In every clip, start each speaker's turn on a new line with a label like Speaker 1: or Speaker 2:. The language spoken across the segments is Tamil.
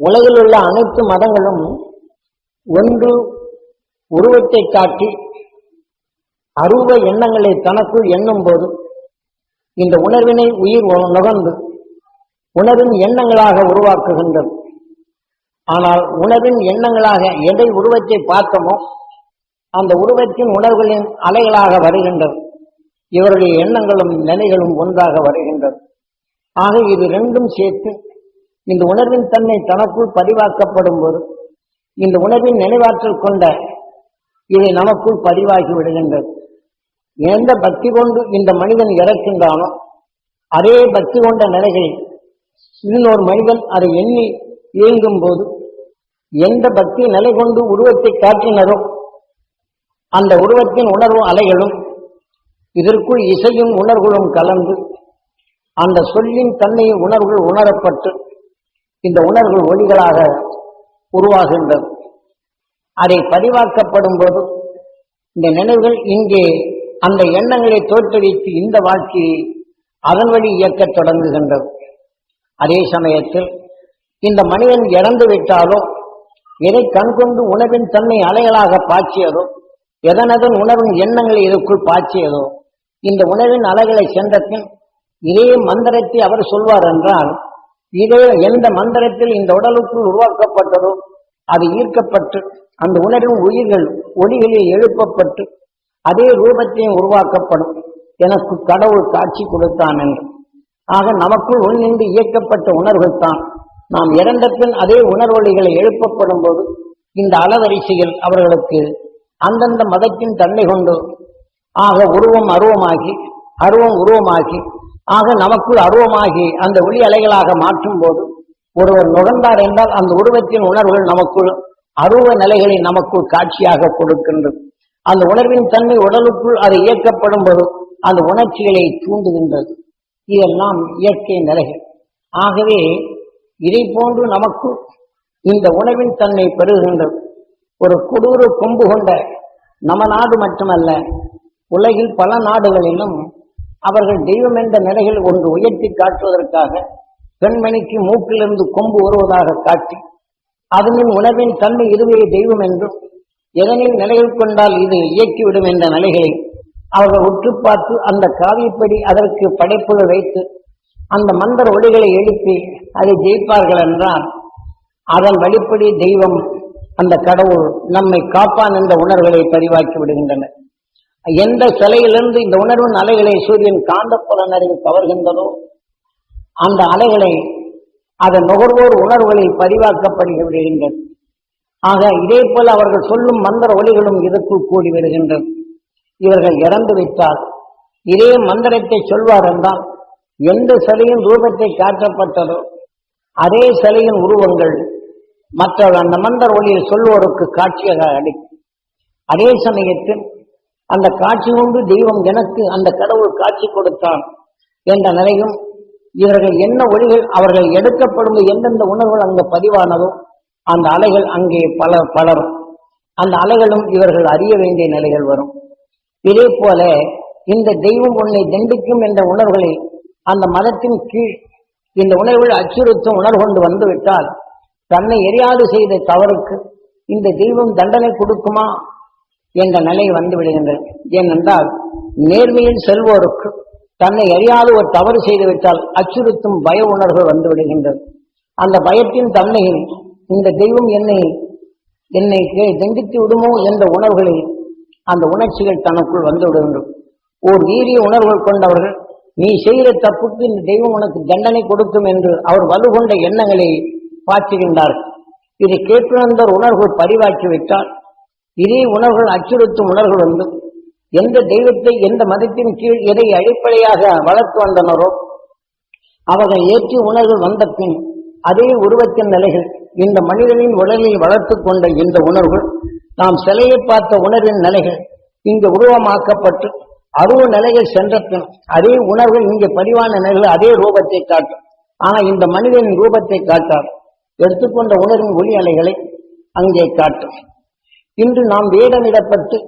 Speaker 1: உலகில் உள்ள அனைத்து மதங்களும் ஒன்று உருவத்தை காட்டி அருவ எண்ணங்களை தனக்குள் எண்ணும் போது இந்த உணர்வினை உயிர் நுகர்ந்து உணர்வின் எண்ணங்களாக உருவாக்குகின்றது. ஆனால் உணர்வின் எண்ணங்களாக எதை உருவத்தை பார்த்தோமோ அந்த உருவத்தின் உணர்வுகளின் அலைகளாக வருகின்றது. இவருடைய எண்ணங்களும் நிலைகளும் ஒன்றாக வருகின்றது. ஆக இது ரெண்டும் சேர்த்து இந்த உணர்வின் தன்மை தனக்குள் பதிவாக்கப்படும் போது இந்த உணர்வின் நினைவாற்றல் கொண்ட இதை நமக்குள் பதிவாகி விடுகின்றது. எந்த பக்தி கொண்டு இந்த மனிதன் இறக்கின்றானோ அதே பக்தி கொண்ட நிலைகளில் இன்னொரு மனிதன் அதை எண்ணி இயங்கும் போது எந்த பக்தி நிலை கொண்டு உருவத்தை காட்டினரோ அந்த உருவத்தின் உணர்வு அலைகளும் இதற்குள் இசையும் உணர்வுகளும் கலந்து அந்த சொல்லின் தன்மையை உணர்வுகள் உணரப்பட்டு இந்த உணர்வுகள் ஒளிகளாக உருவாகின்றது அதை பதிவாக்கப்படும் போது இந்த நினைவுகள் இங்கே அந்த எண்ணங்களை தோற்றுவித்து இந்த வாழ்க்கையை அதன் வழி இயக்கத் தொடங்குகின்றது அதே சமயத்தில் இந்த மனிதன் இறந்து விட்டாலும் எதை கண்கொண்டு உணவின் தன்மை அலைகளாக பாய்ச்சியதோ எதனதன் உணவின் எண்ணங்களை இதற்குள் பாய்ச்சியதோ இந்த உணவின் அலைகளை சென்ற பின் இதே மந்திரத்தை அவர் சொல்வார் என்றால் இதே எந்த மந்திரத்தில் இந்த உடலுக்குள் உருவாக்கப்பட்டதோ அது ஈர்க்கப்பட்டு அந்த உணரும் உயிர்கள் ஒளிகளில் எழுப்பப்பட்டு அதே ரூபத்தையும் உருவாக்கப்படும் எனக்கு கடவுள் காட்சி கொடுத்தான் என்று. ஆக நமக்குள் உள்நின்று இயக்கப்பட்ட உணர்வுகள் தான். நாம் இறந்த பின் அதே உணர்வொலிகளை எழுப்பப்படும் போது இந்த அளவரிசையில் அவர்களுக்கு அந்தந்த மதத்தின் தன்மை கொண்டு ஆக உருவம் அருவமாகி அருவம் உருவமாகி ஆக நமக்குள் அருவமாகி அந்த ஒளி அலைகளாக மாற்றும் போது ஒருவர் நுகர்ந்தார் என்றால் அந்த உருவத்தின் உணர்வுகள் நமக்குள் அருவ நிலைகளை நமக்குள் காட்சியாக கொடுக்கின்றது. அந்த உணர்வின் தன்மை உடலுக்குள் அது இயக்கப்படும் போது அந்த உணர்ச்சிகளை தூண்டுகின்றது. இதெல்லாம் இயற்கை நிலைகள். ஆகவே இதை போன்று நமக்கு இந்த உணவின் தன்மை பெறுகின்றது ஒரு கொடூர கொம்பு கொண்ட நம்ம நாடு மட்டுமல்ல உலகில் பல நாடுகளிலும் அவர்கள் தெய்வம் என்ற நிலையில் ஒன்று உயர்த்தி காட்டுவதற்காக பெண்மணிக்கு மூக்கிலிருந்து கொம்பு வருவதாக காட்டி அதனின் உணவின் தன்மை இதுவே தெய்வம் என்றும் எதனில் நிலையில் கொண்டால் இது இயக்கிவிடும் என்ற நிலைகளை அவர்கள் உற்று பார்த்து அந்த காவியப்படி அதற்கு படைப்புகள் வைத்து அந்த மந்தர் ஒளிகளை எழுப்பி அதை ஜெயிப்பார்கள் என்றால் அதன் வழிப்படி தெய்வம் அந்த கடவுள் நம்மை காப்பான் என்ற உணர்வுகளை பதிவாக்கி விடுகின்றனர். எந்த சிலையிலிருந்து இந்த உணர்வின் அலைகளை சூரியன் காந்தப்புலன் அறிவு கவர்கின்றதோ அந்த அலைகளை அதன் நுகர்வோர் உணர்வுகளில் பதிவாக்கப்படுகி ஆக இதே போல அவர்கள் சொல்லும் மந்திர ஒளிகளும் இதற்குள் கூடி வருகின்றது இவர்கள் இறந்து விட்டால் இதே மந்திரத்தை சொல்வார் என்றால் எந்த சிலையின் ரூபத்தை காட்டப்பட்டதோ அதே சிலையின் உருவங்கள் மற்ற அந்த மந்திர ஒளியில் சொல்வோருக்கு காட்சியாக அளிக்கும். அதே சமயத்தில் அந்த காட்சி கொண்டு தெய்வம் எனக்கு அந்த கடவுள் காட்சி கொடுத்தான் என்ற நிலையும் இவர்கள் என்ன ஒளிகள் அவர்கள் எடுக்கப்படும் எந்தெந்த உணர்வுகள் அங்கு பதிவானதோ அந்த அலைகள் அங்கே பல பலரும். அந்த அலைகளும் இவர்கள் அறிய வேண்டிய நிலைகள் வரும். இதே போல இந்த தெய்வம் உன்னை தண்டிக்கும் என்ற உணர்வுகளை அந்த மதத்தின் கீழ் இந்த உணர்வுகள் அச்சுறுத்தும் உணர்வு கொண்டு வந்துவிட்டால் தன்னை எரியாது செய்த தவறுக்கு இந்த தெய்வம் தண்டனை கொடுக்குமா என்ற நிலை வந்து விடுகின்றது ஏனென்றால் நேர்மையில் செல்வோருக்கு தன்னை அறியாத ஒரு தவறு செய்துவிட்டால் அச்சுறுத்தும் பய உணர்வு வந்து விடுகின்றது. அந்த பயத்தின் தன்மையில் இந்த தெய்வம் என்னை என்னை கே- தண்டித்து விடுமோ என்ற உணர்வுகளை அந்த உணர்ச்சிகள் தனக்குள் வந்து விடுகின்றது. ஓர் வீரிய உணர்வுகள் கொண்டவர்கள் நீ செய்கிற தப்புக்கு இந்த தெய்வம் உனக்கு தண்டனை கொடுக்கும் என்று அவர் வலுகொண்ட எண்ணங்களை பாய்ச்சுகின்றார்கள். இதை கேட்டுணர்ந்தோர் உணர்வு பதிவாக்கிவிட்டால் இதே உணர்வுகள் அச்சுறுத்தும் உணர்வுகள் உண்டு. எந்த தெய்வத்தை எந்த மதத்தின் கீழ் எதை அடிப்படையாக வளர்த்து வந்தனரோ அவர்கள் ஏற்றி உணர்வு வந்த பின் அதே உருவத்தின் நிலைகள் இந்த மனிதனின் உடலில் வளர்த்து கொண்ட இந்த உணர்வுகள் நாம் சிலையை பார்த்த உணர்வின் நிலைகள் இங்கு உருவமாக்கப்பட்டு அருவ நிலைகள் சென்ற பின் அதே உணர்வுகள் இங்கே பதிவான நிலைகள் அதே ரூபத்தை காட்டும். ஆனால் இந்த மனிதனின் ரூபத்தை காட்டார். எடுத்துக்கொண்ட உணர்வின் ஒளி அலைகளை அங்கே காட்டும். இன்று நாம் வேடமிடப்பட்டு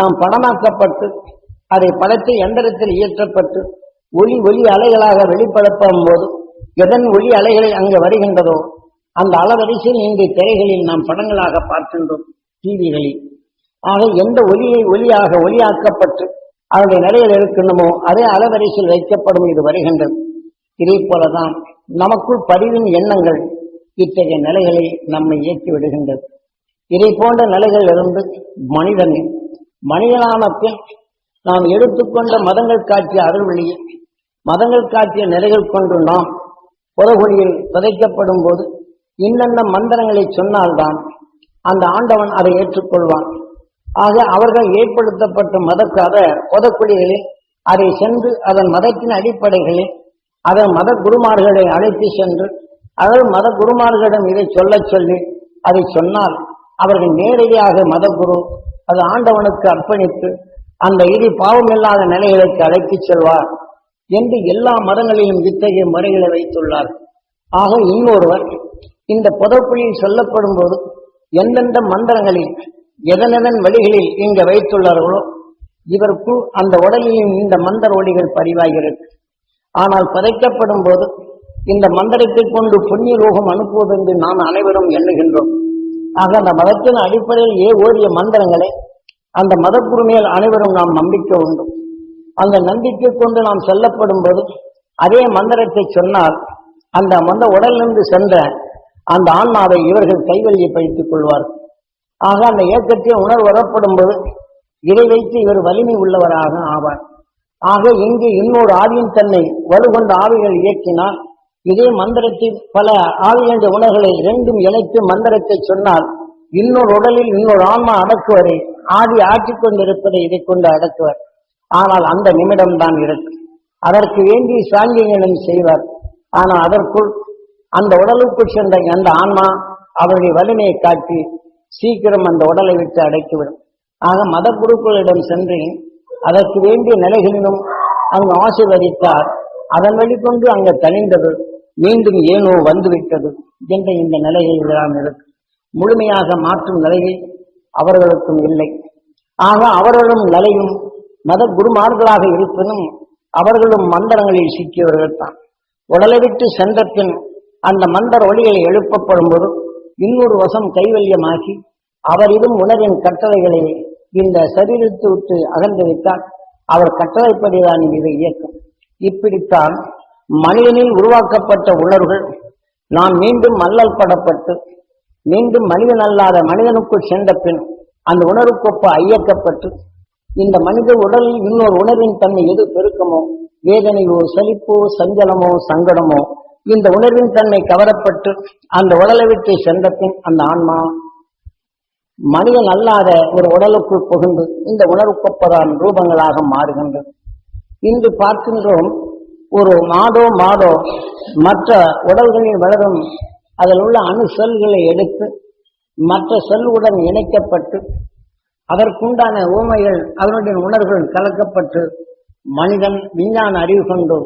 Speaker 1: நாம் படமாக்கப்பட்டு அதை படத்தை எந்திரத்தில் இயற்றப்பட்டு ஒளி ஒளி அலைகளாக வெளிப்படுத்தும் போது எதன் ஒளி அலைகளை அங்கு வருகின்றதோ அந்த அளவரிசையில் இன்று திரைகளில் நாம் படங்களாக பார்க்கின்றோம் டிவிகளில். ஆக எந்த ஒலியை ஒலியாக ஒலியாக்கப்பட்டு அதனுடைய நிலையில் இருக்கணுமோ அதே அளவரிசையில் வைக்கப்படும் இது வருகின்றது. இதே போலதான் நமக்குள் பதிவின் எண்ணங்கள் இத்தகைய நிலைகளை நம்மை இயக்கி விடுகின்றது. இதை போன்ற நிலைகள் இருந்து மனிதனை மனிதனான பின் நாம் எடுத்துக்கொண்ட மதங்கள் காட்டிய அருள்வழியை மதங்கள் காட்டிய நிலைகள் கொண்டு நாம் புறகுழியில் புதைக்கப்படும் போது இன்னென்ன மந்திரங்களை சொன்னால்தான் அந்த ஆண்டவன் அதை ஏற்றுக்கொள்வான். ஆக அவர்கள் ஏற்படுத்தப்பட்ட மதக்காக புதக்குழிகளில் அதை சென்று அதன் மதத்தின் அடிப்படைகளில் அதன் மத குருமார்களை அழைத்து சென்று அதன் மத குருமார்களிடம் இதை சொல்லச் சொல்லி அதை சொன்னால் அவர்கள் நேரடியாக மதகுரு அது ஆண்டவனுக்கு அர்ப்பணித்து அந்த இரு பாவமில்லாத நிலைகளுக்கு அழைத்துச் செல்வார் என்று எல்லா மதங்களிலும் இத்தகைய முறைகளை வைத்துள்ளார். ஆக இன்னொருவர் இந்த புதக்குழியில் சொல்லப்படும் போது எந்தெந்த மந்திரங்களில் எதனெதன் வழிகளில் இங்கு வைத்துள்ளார்களோ இவருக்கு அந்த உடலிலும் இந்த மந்திர ஒளிகள் பதிவாகிறது. ஆனால் பதைக்கப்படும் போது இந்த மந்திரத்தை கொண்டு புண்ணிய லோகம் அனுப்புவது என்று நாம் அனைவரும் எண்ணுகின்றோம். ஆக அந்த மதத்தின் அடிப்படையில் ஏ ஓடிய மந்திரங்களை அந்த மதக்குரு மேல் அனைவரும் நாம் நம்பிக்கை உண்டு அந்த நம்பிக்கை கொண்டு நாம் செல்லப்படும் போது அதே மந்திரத்தை சொன்னால் அந்த மந்த உடலிருந்து சென்ற அந்த ஆன்மாவை இவர்கள் கைவல்யப்படுத்திக் கொள்வார்கள். ஆக அந்த இயக்கத்தில் உணர்வு வரப்படும் போது இதை வைத்து இவர் வலிமை உள்ளவராக ஆவார். ஆக இங்கு இன்னொரு ஆவியின் தன்னை வலுகொண்ட ஆவிகள் இயக்கினால் இதே மந்திரத்தில் பல ஆவியன்ற உணர்களை இரண்டும் இணைத்து மந்திரத்தை சொன்னால் இன்னொரு உடலில் இன்னொரு ஆன்மா அடக்குவரை ஆதி ஆற்றிக் கொண்டிருப்பதை இதை கொண்டு அடக்குவர். ஆனால் அந்த நிமிடம் தான் இருக்கு. அதற்கு வேண்டி சாங்கியங்களும் செய்வார். ஆனால் அதற்குள் அந்த உடலுக்குள் சென்ற அந்த ஆன்மா அவருடைய வலிமையை காட்டி சீக்கிரம் அந்த உடலை விட்டு அடைத்துவிடும். ஆக மத குருக்களிடம் சென்று அதற்கு வேண்டிய நிலைகளிலும் அங்கு ஆசீர்வதித்தார். அதன் வெளிக்கொண்டு அங்கு தனிந்தது. மீண்டும் ஏனோ வந்துவிட்டது என்ற இந்த நிலையை எல்லாம் இருக்கு. முழுமையாக மாற்றும் நிலையை அவர்களுக்கும் இல்லை. ஆக அவர்களும் நிலையும் மத குருமார்களாக இருப்பினும் அவர்களும் மந்திரங்களில் சிக்கியவர்கள் தான். உடலை விட்டு சென்ற பின் அந்த மந்தர் ஒளிகளை எழுப்பப்படும் போது இன்னொரு வசம் கைவல்யமாகி அவரிடம் உணர்வின் கட்டளைகளை இந்த சரீரத்தை விட்டு அகன்று வைத்தால் அவர் கட்டளைப்படிதான் இதை இயக்கும். இப்படித்தான் மனிதனில் உருவாக்கப்பட்ட உணர்வுகள். நாம் மீண்டும் மல்லல் படப்பட்டு மீண்டும் மனிதன் அல்லாத மனிதனுக்குள் சென்ற பின் அந்த உணர்வுக்கொப்ப ஐயக்கப்பட்டு இந்த மனித உடலில் இன்னொரு உணர்வின் தன்மை எது பெருக்கமோ வேதனையோ சலிப்போ சஞ்சலமோ சங்கடமோ இந்த உணர்வின் தன்மை கவரப்பட்டு அந்த உடலை விட்டு சென்ற பின் அந்த ஆன்மா மனிதன் அல்லாத ஒரு உடலுக்குள் புகுந்து இந்த உணர்வுக்கொப்பதான் ரூபங்களாக மாறுகின்றது. இன்று பார்க்கின்றோம் ஒரு மாதோ மாதோ மற்ற உடல்களில் வளரும் அதில் உள்ள அணு செல்களை எடுத்து மற்ற செல்லுடன் இணைக்கப்பட்டு அதற்குண்டான ஊமைகள் அதனுடைய உணர்வுகள் கலக்கப்பட்டு மனிதன் விஞ்ஞான அறிவு கொண்டு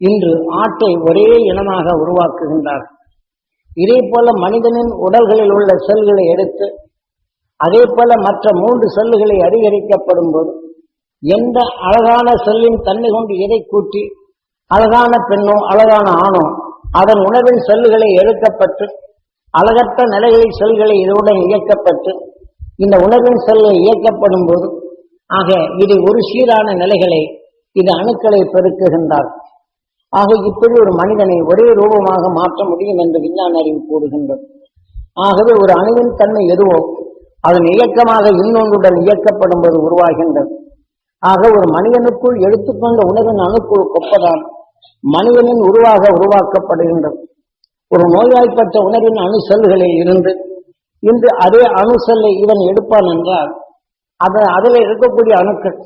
Speaker 1: இன்று ஆட்டை ஒரே இனமாக உருவாக்குகின்றார். இதே போல மனிதனின் உடல்களில் உள்ள செல்களை எடுத்து அதே போல மற்ற மூன்று செல்லுகளை அதிகரிக்கப்படும் போது எந்த அழகான செல்லின் தன்மை கொண்டு எதை கூட்டி அழகான பெண்ணோ அழகான ஆணோ அதன் உணவின் செல்லுகளை எடுக்கப்பட்டு அழகற்ற நிலைகளில் செல்களை இதனுடன் இயக்கப்பட்டு இந்த உணர்வின் செல்கள் இயக்கப்படும் போது ஆக இது ஒரு சீரான நிலைகளை இது அணுக்களை பெருக்குகின்றார். ஆக இப்படி ஒரு மனிதனை ஒரே ரூபமாக மாற்ற முடியும் என்று விஞ்ஞான அறிவு கூறுகின்றது ஆகவே ஒரு அணுவின் தன்மை எதுவோ அதன் இயக்கமாக இன்னொன்றுடன் இயக்கப்படும் போது உருவாகின்றது. ஆக ஒரு மனிதனுக்குள் எடுத்துக்கொண்ட உணவின் அணுக்குள் கொப்பதான் மனிதனின் உருவாக உருவாக்கப்படுகின்றது ஒரு நோய்வாய்ப்பட்ட உணர்வின் அணு செல்களில் இருந்து இன்று அதே அணு செல்லை இவன் எடுப்பான் என்றால் அதை அதில் இருக்கக்கூடிய அணுக்கள்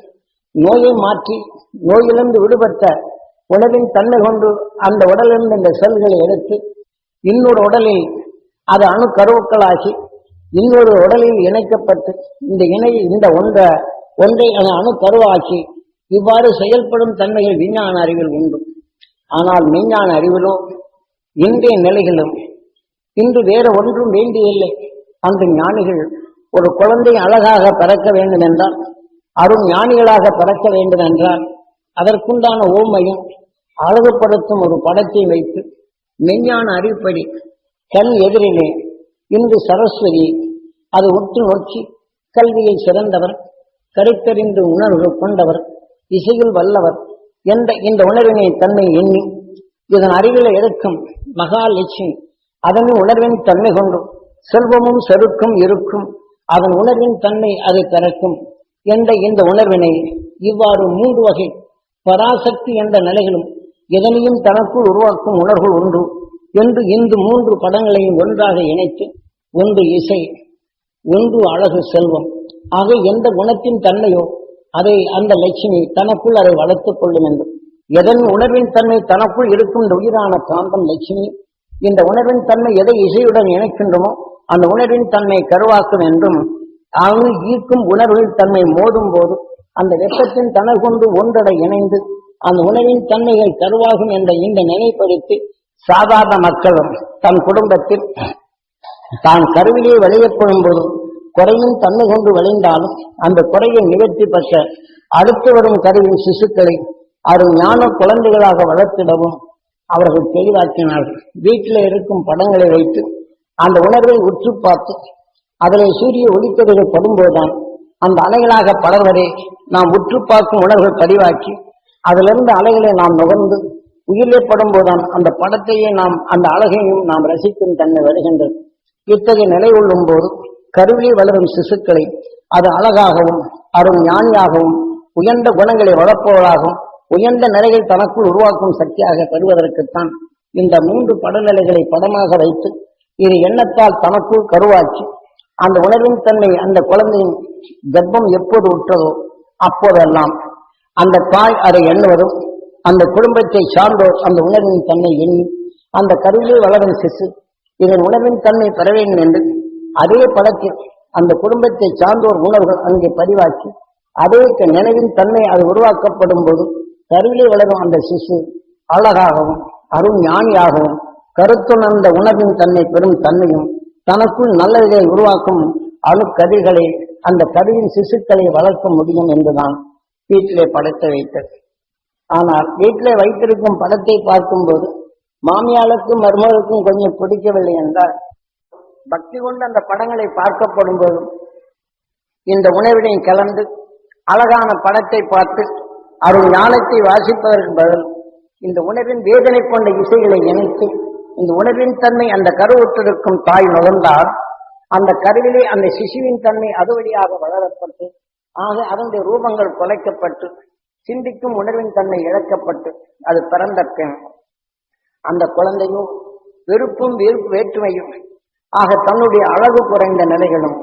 Speaker 1: நோயை மாற்றி நோயிலிருந்து விடுபட்ட உணவின் தன்மை கொண்டு அந்த உடலிருந்து இந்த செல்களை எடுத்து இன்னொரு உடலில் அது அணு கருவுக்களாகி இன்னொரு உடலில் இணைக்கப்பட்டு இந்த இணை இந்த ஒன்ற ஒன்றை அணு கருவாக்கி இவ்வாறு செயல்படும் தன்மைகள் விஞ்ஞான அறிவில் உண்டு. ஆனால் மெய்ஞான அறிவிலோ இன்றைய நிலைகளும் இன்று வேற ஒன்றும் வேண்டியில்லை. அந்த ஞானிகள் ஒரு குழந்தை அழகாக பிறக்க வேண்டும் என்றால் அருண் ஞானிகளாக பிறக்க வேண்டும் என்றால் அதற்குண்டான ஓமையும் அழகுபடுத்தும் ஒரு படத்தை வைத்து மெய்ஞான அறிவுப்படி கண் எதிரிலே இன்று சரஸ்வதி அது உற்று நோக்கி கல்வியை சிறந்தவர் கருத்தறிந்து உணர்வு கொண்டவர் இசையில் வல்லவர் என்ற இந்த உணர்வினை தன்மை எண்ணி இதன் அறிவில் இருக்கும் மகாலட்சுமி அதன் உணர்வின் தன்மை கொண்டும் செல்வமும் செருக்கும் இருக்கும் அதன் உணர்வின் தன்மை அது கறக்கும் என்ற இந்த உணர்வினை இவ்வாறு மூன்று வகை பராசக்தி என்ற நிலைகளும் எதனையும் தனக்குள் உருவாக்கும் உணர்வு ஒன்று என்று இந்த மூன்று படங்களையும் ஒன்றாக இணைத்து ஒன்று இசை ஒன்று அழகு செல்வம். ஆக எந்த குணத்தின் தன்மையோ அதை அந்த லட்சுமி தனக்குள் அதை வளர்த்துக் கொள்ளும் என்று எதன் உணர்வின் தன்மை தனக்குள் இருக்கும் இந்த உயிரான காந்தம் லட்சுமி? இந்த உணர்வின் தன்மை எதை இசையுடன் இணைக்கின்றமோ அந்த உணர்வின் தன்மை கருவாக்கும் என்றும் அங்கு ஈர்க்கும் உணர்வின் தன்மை மோதும் போது அந்த வெப்பத்தின் தனல் கொண்டு ஒன்றடை இணைந்து அந்த உணவின் தன்மைகள் கருவாகும் என்ற இந்த நினைப்படுத்தி சாதாரண மக்களும் தன் குடும்பத்தில் தான் கருவிலே விளையப்படும் போதும் குறையும் தன்மை கொண்டு விளைந்தாலும் அந்த குறையை நிகழ்த்தி பெற்ற அடுத்து வரும் கருவின் சிசுக்களை அரும் ஞான குழந்தைகளாக வளர்த்திடவும் அவர்கள் தெளிவாக்கினார்கள் வீட்டில் இருக்கும் படங்களை வைத்து அந்த உணர்வை உற்று பார்த்து அதனை சூரிய ஒளிக்கதிர்கள் படும்போதுதான் அந்த அலைகளாக படர்வதே நாம் உற்று பார்க்கும் உணர்வை பதிவாக்கி அதிலிருந்து அலைகளை நாம் நுகர்ந்து உயிரிலே படும்போதுதான் அந்த படத்தையே நாம் அந்த அழகையும் நாம் ரசிக்கும் தன்மை வருகின்றது. இத்தகைய நிலை கொள்ளும் போது கருவிலே வளரும் சிசுக்களை அது அழகாகவும் அரும் ஞானியாகவும் உயர்ந்த குணங்களை வளர்ப்பவராகவும் உயர்ந்த நிலையை தனக்குள் உருவாக்கும் சக்தியாக பெறுவதற்குத்தான் இந்த மூன்று படநிலைகளை படமாக வைத்து இது எண்ணத்தால் தனக்குள் கருவாக்கி அந்த உணர்வின் தன்மை அந்த குழந்தையின் கர்ப்பம் எப்போது உற்றதோ அப்போதெல்லாம் அந்த தாய் அதை எண்ணுவதும் அந்த குடும்பத்தை சார்ந்தோர் அந்த உணர்வின் தன்மை எண்ணி அந்த கருவிலே வளரும் சிசு இதன் உணர்வின் தன்மை பெற வேண்டும் என்று அதே படத்தில் அந்த குடும்பத்தை சார்ந்தோர் உணர்வுகள் அங்கே பதிவாக்கி அதே நினைவின் தன்மை அது உருவாக்கப்படும் போது கருவிலே வளரும் அந்த சிசு அழகாகவும் அருண் ஞானியாகவும் கருத்துணர்ந்த உணர்வின் தன்மை பெறும் தன்மையும் தனக்குள் நல்லதை உருவாக்கும் அணுக்கதிர்களை அந்த கருவின் சிசுக்களை வளர்க்க முடியும் என்றுதான் வீட்டிலே படத்தை வைத்தது. ஆனால் வீட்டிலே வைத்திருக்கும் படத்தை பார்க்கும்போது மாமியாளுக்கும் மருமகளுக்கும் கொஞ்சம் பிடிக்கவில்லை என்றால் பக்தி கொண்டு அந்த படங்களை பார்க்கப்படும் போதும் இந்த உணவினை கலந்து அழகான படத்தை பார்த்து அருள் ஞானத்தை வாசிப்பதற்கு பதில் இந்த உணவின் வேதனை கொண்ட இசைகளை இணைத்து இந்த உணவின் தன்மை அந்த கருவுற்றிருக்கும் தாய் நுகர்ந்தால் அந்த கருவிலே அந்த சிசுவின் தன்மை அது வழியாக வளரப்பட்டு ஆக அதனுடைய ரூபங்கள் குலைக்கப்பட்டு சிந்திக்கும் உணர்வின் தன்மை இழக்கப்பட்டு அது பிறந்த பெண் அந்த குழந்தையும் வெறுப்பும் வெறுப்பு வேற்றுமையும் ஆக தன்னுடைய அழகு குறைந்த நிலைகளும்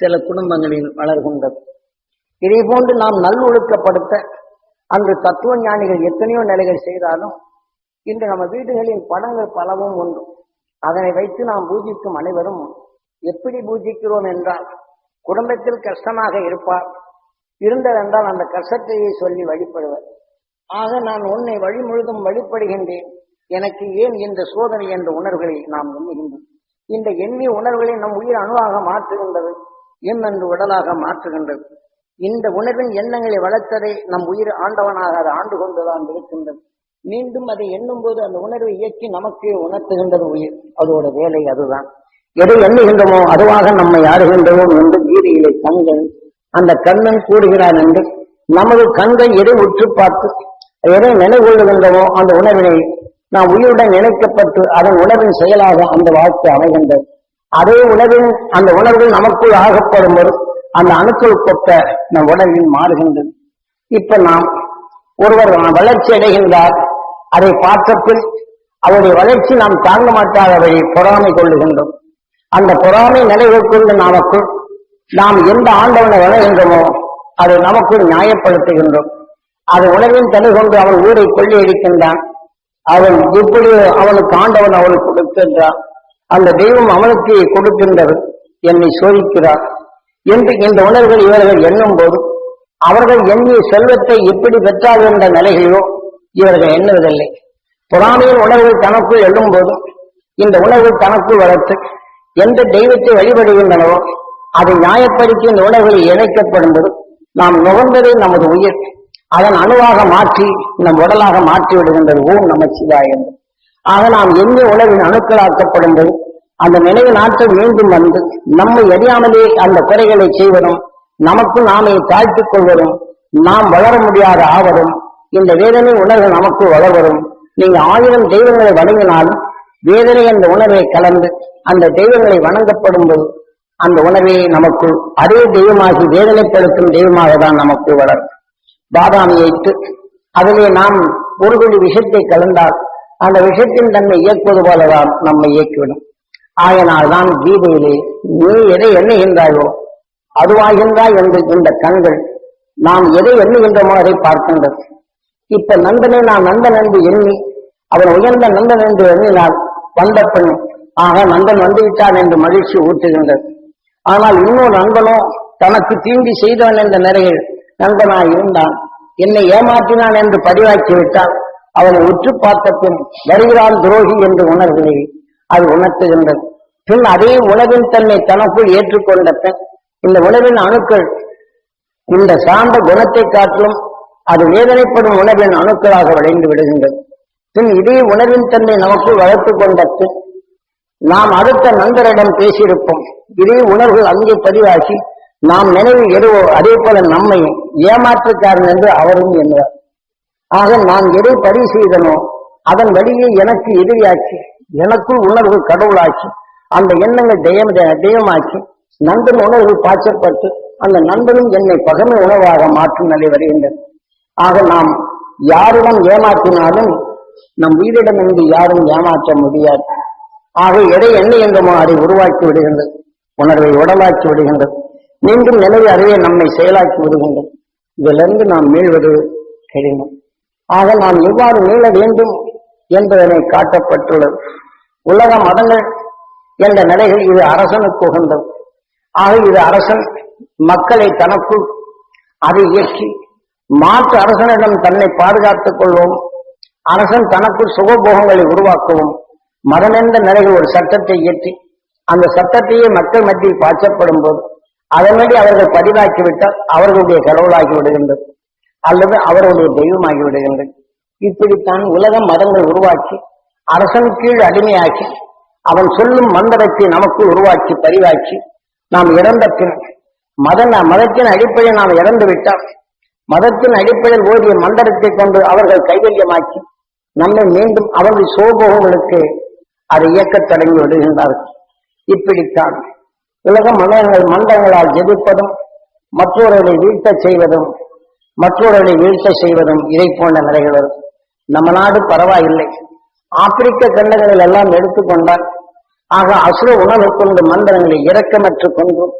Speaker 1: சில குடும்பங்களில் வளர்கின்றது. இதே போன்று நாம் நல்லொழுக்கப்படுத்த அன்று தத்துவ ஞானிகள் எத்தனையோ நிலைகள் செய்தாலும் இன்று நம்ம வீடுகளின் படங்கள் பலவும் உண்டு. அதனை வைத்து நாம் பூஜிக்கும் அனைவரும் எப்படி பூஜிக்கிறோம் என்றால் குடும்பத்தில் கஷ்டமாக இருப்பார். இருந்ததென்றால் அந்த கஷ்டத்தையே சொல்லி வழிபடுவர். ஆக நான் உன்னை வழி முழுதும் வழிபடுகின்றேன். எனக்கு ஏன் இந்த சோதனை என்ற உணர்வுகளை நாம் எண்ணுகின்றோம் இந்த எண்ணி உணர்வுகளை நம் உயிர் அணுவாக மாற்றுகின்றது எம் என்று உடலாக மாற்றுகின்றது. இந்த உணர்வின் எண்ணங்களை வளர்த்ததை நம் உயிர் ஆண்டவனாக அது ஆண்டு கொண்டுதான் இருக்கின்றது. மீண்டும் அதை எண்ணும் போது அந்த உணர்வை இயக்கி நமக்கு உணர்த்துகின்றது உயிர். அதோட வேலை அதுதான். எதை எண்ணுகின்றமோ அதுவாக நம்மை ஆறுகின்றோம் என்று வீதியிலே கண்கள் அந்த கண்ணன் கூடுகிறான் என்று நமது கண்கள் எதை உற்று பார்த்து எதை நினைவுகொள்ளுகின்றமோ அந்த உணர்வினை நாம் உயிருடன் இணைக்கப்பட்டு அதன் உணர்வின் செயலாக அந்த வாழ்க்கை அமைகின்றது. அதே உணர்வின் அந்த உணர்வில் நமக்குள் ஆகப்படும் ஒரு அந்த அணுக்கள் கொத்த நம் உடலில் மாறுகின்றது. இப்ப நாம் ஒருவர் வளர்ச்சி அடைகின்றார் அதை பார்த்தப்பில் அவருடைய வளர்ச்சி நாம் தாங்க மாட்டாதவரை பொறாமை கொள்ளுகின்றோம். அந்த பொறாமை நிலைகளுக்குள்ள நமக்குள் நாம் எந்த ஆண்டவனை வளர்கின்றோமோ அதை நமக்குள் நியாயப்படுத்துகின்றோம். அது உணர்வின் தலை கொண்டு அவன் ஊரை கொள்ளி அடிக்கின்றான் அவன் எப்படி அவனுக்கு ஆண்டவன் அவனுக்கு கொடுக்கின்றான். அந்த தெய்வம் அவனுக்கு கொடுக்கின்றது என்னை சோதிக்கிறார். என்று இந்த உணர்வுகள் இவர்கள் எண்ணும் போது அவர்கள் எண்ணிய செல்வத்தை எப்படி பெற்றார்கள் என்ற நிலைகளையோ இவர்கள் எண்ணுவதில்லை. புறாமையின் உணர்வுகள் தனக்குள் எழும் போது இந்த உணர்வு தனக்குள் வளர்த்து எந்த தெய்வத்தை வழிபடுகின்றனவோ அதை நியாயப்படுத்தி இந்த உணர்வுகள் இணைக்கப்படும் போது நாம் நுகர்ந்ததை நமது உயிர். அதன் அணுவாக மாற்றி நம் உடலாக மாற்றி விடுகின்றது. ஓம் நம என்று ஆக நாம் எந்த உணவின் அணுக்களாக்கப்படும் அந்த நினைவு நாட்கள் மீண்டும் வந்து நம்மை அறியாமலே அந்த குறைகளை செய்வதும் நமக்கு நாமே தாழ்த்திக் கொள்வதும் நாம் வளர முடியாத ஆவதும் இந்த வேதனை உணர்வு நமக்கு வளர்வதும் நீங்க ஆயிரம் தெய்வங்களை வணங்கினாலும் வேதனை என்ற உணர்வை கலந்து அந்த தெய்வங்களை வணங்கப்படும் போது அந்த உணர்வை நமக்கு அதே தெய்வமாகி வேதனைப்படுத்தும் தெய்வமாக தான் நமக்கு வளரும். பாதாமியை அதிலே நாம் ஒரு துளி விஷத்தை கலந்தால் அந்த விஷத்தின் தன்மை இயக்குவது போலதான் நம்மை இயக்கிவிடும். ஆயனால் தான் கீதையிலே நீ எதை எண்ணுகின்றாயோ அதுவாகின்றாய் என்று இந்த கண்கள் நாம் எதை எண்ணுகின்றோமோ அதை பார்க்கின்றது. இப்ப நந்தனை நான் நந்தன் என்று எண்ணி அவன் உயர்ந்த நந்தன் என்று எண்ணினால் வந்த பெண் ஆக நந்தன் வந்து விட்டான் என்று மகிழ்ச்சி ஊட்டுகின்றது. ஆனால் இன்னொரு நண்பனோ தனக்கு தீண்டி செய்தவன் என்ற நிலையில் நண்பனாய் இருந்தான் என்னை ஏமாற்றினான் என்று பதிவாக்கி விட்டால் அவனை உற்று பார்த்த பின் வருகிறான் துரோகி என்று உணர்வில்லை. அது உணர்த்துகின்றது. பின் அதே உணவின் தன்னை தனக்குள் ஏற்றுக்கொண்ட பின் இந்த உணவின் அணுக்கள் இந்த சார்ந்த குணத்தை காட்டிலும் அது வேதனைப்படும் உணவின் அணுக்களாக விளைந்து விடுகின்றது. பின் இதே உணவின் தன்னை நமக்குள் வளர்த்து கொண்ட பின் நாம் அடுத்த நண்பரிடம் பேசியிருப்போம். இதே உணர்வுகள் அங்கே பதிவாகி நாம் நினைவில் எதுவோ அதே போல நம்மை ஏமாற்றுக்காரன் என்று அவரும் எண்ணுவார். ஆக நான் எதை பதிவு செய்தனோ அதன் வழியே எனக்கு எதிரியாக்கி எனக்குள் உணர்வு கடவுளாக்கி அந்த எண்ணங்கள் தெய்வம் தெய்வமாக்கி நண்பன் உணர்வு பாய்ச்சப்பட்டு அந்த நண்பனும் என்னை பகமை உணவாக மாற்றும் நிலை வருகின்றது. ஆக நாம் யாரிடம் ஏமாற்றினாலும் நம் உயிரிடமிருந்து யாரும் ஏமாற்ற முடியாது. ஆக எடை என்ன என்றமோ அதை உருவாக்கி விடுகின்றது. உணர்வை உடலாக்கி விடுகின்றது. மீண்டும் நிலை அறிய நம்மை செயலாக்கி விடுகின்றோம் இதிலிருந்து நாம் மீள்வது கடினம். ஆக நாம் எவ்வாறு மீள வேண்டும் என்பதனை காட்டப்பட்டுள்ளது. உலக மதங்கள் என்ற நிலைகள் இது அரசனுக்கு உகந்தது. ஆக இது அரசன் மக்களை தனக்குள் அதை இயக்கி மாற்று அரசனிடம் தன்னை பாதுகாத்துக் கொள்வோம். அரசன் தனக்குள் சுகபோகங்களை உருவாக்கவும் மதம் என்ற நிலையில் ஒரு சட்டத்தை இயற்றி அந்த சட்டத்தையே மக்கள் மத்தியில் பாய்ச்சப்படும் போது அதன்படி அவர்கள் பதிவாக்கிவிட்டால் அவர்களுடைய கடவுளாகி விடுகின்றது. அல்லது அவர்களுடைய தெய்வமாகி விடுகின்றது. இப்படித்தான் உலக மதங்கள் உருவாக்கி அரசன் கீழ் அடிமையாக்கி அவன் சொல்லும் மந்திரத்தை நமக்கு உருவாக்கி பதிவாக்கி நாம் இறந்த பின் மத மதத்தின் அடிப்படையில் நாம் இறந்து விட்டால் மதத்தின் அடிப்படையில் ஓதிய மந்திரத்தை கொண்டு அவர்கள் கைவல்யமாக்கி நம்மை மீண்டும் அவர்கள் சோபோகங்களுக்கு அதை இயக்கத் தொடங்கி விடுகின்றார்கள். இப்படித்தான் உலக மதங்கள் மந்திரங்களால் ஜெபிப்பதும் மற்றவர்களை வீழ்த்தச் செய்வதும் மற்றவர்களை வீழ்த்த செய்வதும் இதை போன்ற நிலைகள் வரும். நம்ம நாடு பரவாயில்லை. ஆப்பிரிக்க கண்டங்களில் எல்லாம் எடுத்துக்கொண்டால் ஆக அசுர உணர்வு கொண்டு மந்திரங்களை இரக்கமற்று கொண்டும்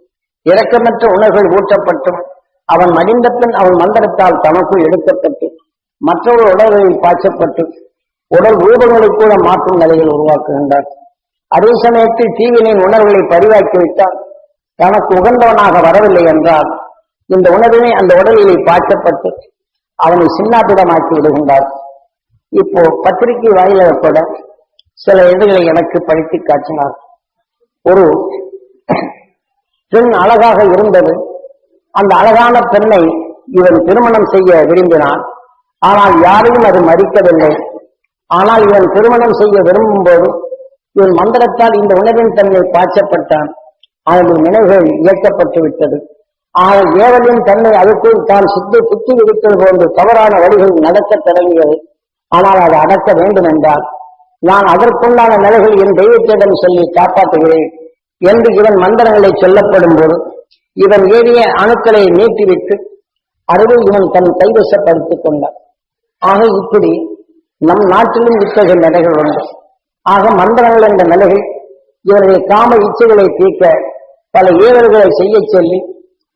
Speaker 1: இரக்கமற்ற உணர்வுகள் ஊற்றப்பட்டும் அவன் மடிந்த பின் அவன் மந்திரத்தால் தனக்குள் எடுக்கப்பட்டு மற்றொரு உடல்களில் பாய்ச்சப்பட்டு உடல் ரூபங்களை கூட மாற்றும் நிலையில் உருவாக்குகின்றார் அதே சமயத்தில் தீவினின் உணர்வுகளை பதிவாக்கிவிட்டால் தனக்கு உகந்தவனாக வரவில்லை என்றால் இந்த உணர்வினை அந்த உடலிலே பாய்ச்சப்பட்டு அவனை சின்னாபிடமாக்கி விடுகின்றார். இப்போ பத்திரிகை வாயிலாக கூட சில இதழ்களை எனக்கு படித்து காட்டினார். ஒரு பெண் அழகாக இருந்தது. அந்த அழகான பெண்ணை இவன் திருமணம் செய்ய விரும்பினான். ஆனால் யாரையும் அது மதிக்கவில்லை. ஆனால் இவன் திருமணம் செய்ய விரும்பும் போது இவன் மந்திரத்தால் இந்த உணவின் தன்மை பாய்ச்சப்பட்டான். அவனுடைய நினைவுகள் இயக்கப்பட்டு விட்டது. ஆனால் ஏவலின் தன்மை அதுக்குள் தான் சுத்தி புத்தி விடுத்தது போன்று தவறான வழிகள் நடக்க தொடங்கியது. ஆனால் அதை அடக்க வேண்டும் என்றால் நான் அதற்குண்டான நிலைகள் என் தெய்வத்திடம் சொல்லி காப்பாற்றுகிறேன் என்று இவன் மந்திரங்களை சொல்லப்படும் போது இவன் ஏறிய அணுக்களை நீட்டிவிட்டு அருகில் இவன் தன் கைவசப்படுத்திக் கொண்டான். ஆக இப்படி நம் நாட்டிலும் இத்தகைய நிலைகள் உண்டு. ஆக மந்திரங்கள் என்ற நிலைகள் இவருடைய காம இச்சைகளை தீர்க்க பல ஏவல்களை செய்ய சொல்லி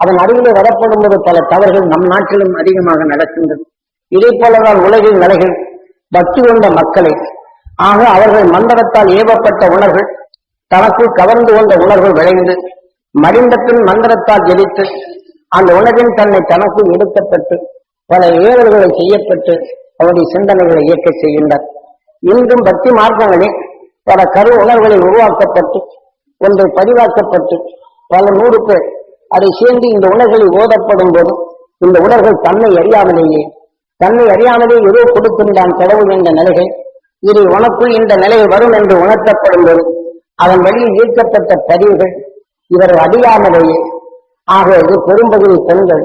Speaker 1: அதன் அருகிலே வரப்படும் போது பல தவறுகள் நம் நாட்டிலும் அதிகமாக நடக்கின்றது. இதே போலதான் உலகின் நிலைகள் பக்தி கொண்ட மக்களை ஆக அவர்கள் மந்திரத்தால் ஏவப்பட்ட உணர்வுகள் தனக்குள் கவர்ந்து கொண்ட உணர்வுகள் விளைந்து மறிந்த பின் மந்திரத்தால் ஜெயித்து அந்த உணர்வின் தன்னை தனக்குள் எடுக்கப்பட்டு பல ஏவல்களை செய்யப்பட்டு அவருடைய சிந்தனைகளை இயக்க செய்கின்றார். இன்றும் பக்தி மார்க்கங்களில் பல கரு உணர்வுகளை உருவாக்கப்பட்டு ஒன்றை பதிவாக்கப்பட்டு பல நூறு பேர் அதை சேர்ந்து இந்த உணர்வுகளை ஓதப்படும் போது இந்த உணர்வுகள் தன்னை அறியாமலேயே தன்னை அறியாமலே ஏதோ கொடுக்கின்றான் கடவுள் என்ற நிலைகள் இது உனக்குள் இந்த நிலை வரும் என்று உணர்த்தப்படும் போது அதன் வழியில் ஈர்க்கப்பட்ட பதிவுகள் இவர் அறியாமலேயே ஆக இது பெரும்பகுதி பெண்கள்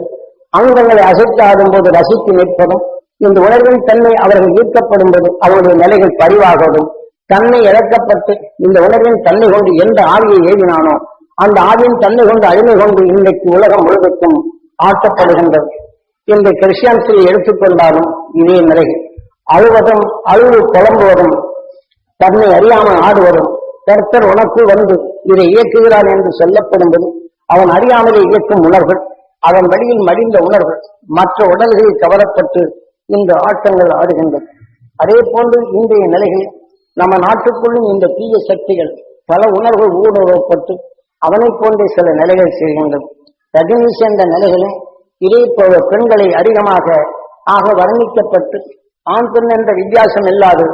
Speaker 1: அங்கங்களை அசைத்து ஆடும்போது ரசித்து நிற்பதும் இந்த உணர்வின் தன்மை அவர்கள் ஈர்க்கப்படும் போது அவருடைய நிலைகள் பரிவாகுவதும் தன்னை இழக்கப்பட்டு இந்த உணர்வின் தன்மை கொண்டு எந்த ஆவியை ஏவினானோ அந்த ஆவியின் தன்மை கொண்டு அடிமை கொண்டு இன்றைக்கு உலகம் முழுவதும் ஆட்டப்படுகின்றது இந்த கிறிஸ்டியன்ஸை எடுத்துக்கொண்டாலும் இதே நிலை. அழுவதும் அழுவு புலம்புவதும் தன்னை அறியாமல் ஆடுவதும் கர்த்தர் உனக்கு வந்து இதை இயக்குகிறான் என்று சொல்லப்படும்போது அவன் அறியாமலே இயக்கும் உணர்வுகள் அவன் வழியில் மடிந்த உணர்வுகள் மற்ற உடல்களில் கவரப்பட்டு இந்த ஆட்டங்கள் ஆடுகின்றன. அதே போன்று இன்றைய நிலைகள் நம்ம நாட்டுக்குள்ளும் இந்த தீய சக்திகள் பல உணர்வுகள் ஊடுருவப்பட்டு அவனைப் போன்றே சில நிலைகள் செய்கின்றன. ரஜினி சேர்ந்த நிலைகளில் இதே போல பெண்களை அதிகமாக ஆக வர்ணிக்கப்பட்டு ஆண் பெண் என்ற வித்தியாசம் இல்லாது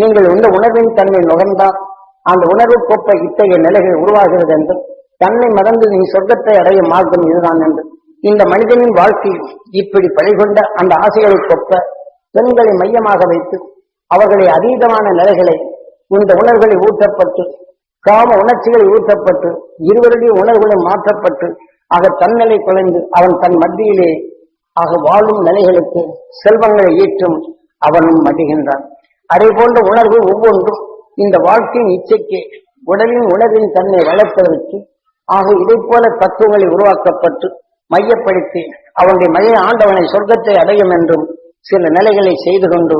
Speaker 1: நீங்கள் இந்த உணர்வின் தன்மை நுகர்ந்தால் அந்த உணர்வு கோப்பை இத்தகைய நிலைகள் உருவாகிறது என்று தன்னை மறந்து நீ சொர்க்கத்தை அடைய மார்க்கம் இதுதான் என்று இந்த மனிதனின் வாழ்க்கையில் இப்படி பழிகொண்ட அந்த ஆசைகளை கொப்ப பெண்களை மையமாக வைத்து அவர்களை அதீதமான நிலைகளை இந்த உணர்வுகளை ஊட்டப்பட்டு காம உணர்ச்சிகளை ஊட்டப்பட்டு இருவருடைய உணர்வுகளும் மாற்றப்பட்டு ஆக தன்னிலை குறைந்து அவன் தன் மத்தியிலே ஆக வாழும் நிலைகளுக்கு செல்வங்களை ஈற்றும் அவனும் மடிகின்றான் அதே போன்ற உணர்வு ஒவ்வொன்றும் இந்த வாழ்க்கையின் இச்சைக்கு உடலின் உணர்வின் தன்னை வளர்ப்பதற்கு ஆக இதை போல தத்துவங்களை உருவாக்கப்பட்டு மையப்படுத்தி அவனுடைய மைய ஆண்டவனை சொர்க்கத்தை அடையும் என்றும் சில நிலைகளை செய்து கொண்டு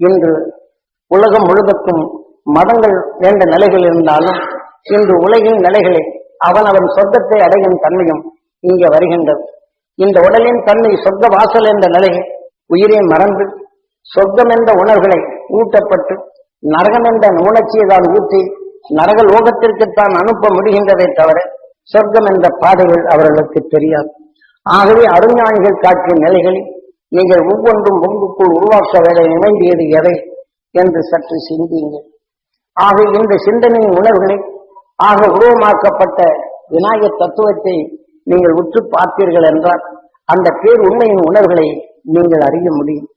Speaker 1: இன்று உலகம் முழுவதற்கும் மதங்கள் வேண்ட நிலைகள் இருந்தாலும் இன்று உலகின் நிலைகளை அவன் அவன் சொர்க்கத்தை அடையும் தன்மையும் இங்கே வருகின்றது. இந்த உடலின் தன்மை சொர்க்க வாசல் என்ற நிலையை உயிரை மறந்து சொர்க்கம் என்ற உணர்வுகளை ஊட்டப்பட்டு நரகம் என்ற உணர்ச்சியை தான் ஊற்றி நரக லோகத்திற்குத்தான் அனுப்ப முடிகின்றதை தவிர சொர்க்கம் என்ற பாதைகள் அவர்களுக்கு தெரியாது. ஆகவே அருஞானிகள் காட்டிய நிலைகளில் நீங்கள் ஒவ்வொன்றும் உங்களுக்குள் உருவாக்க வேலை நினைந்தியது எதை என்று சற்று சிந்தியுங்கள். ஆக இந்த சிந்தனையின் உணர்வுகளை ஆக உருவமாக்கப்பட்ட விநாயகர் தத்துவத்தை நீங்கள் உற்று பார்த்தீர்கள் என்றால் அந்த பேர் உண்மையின் உணர்வுகளை நீங்கள் அறிய முடியும்.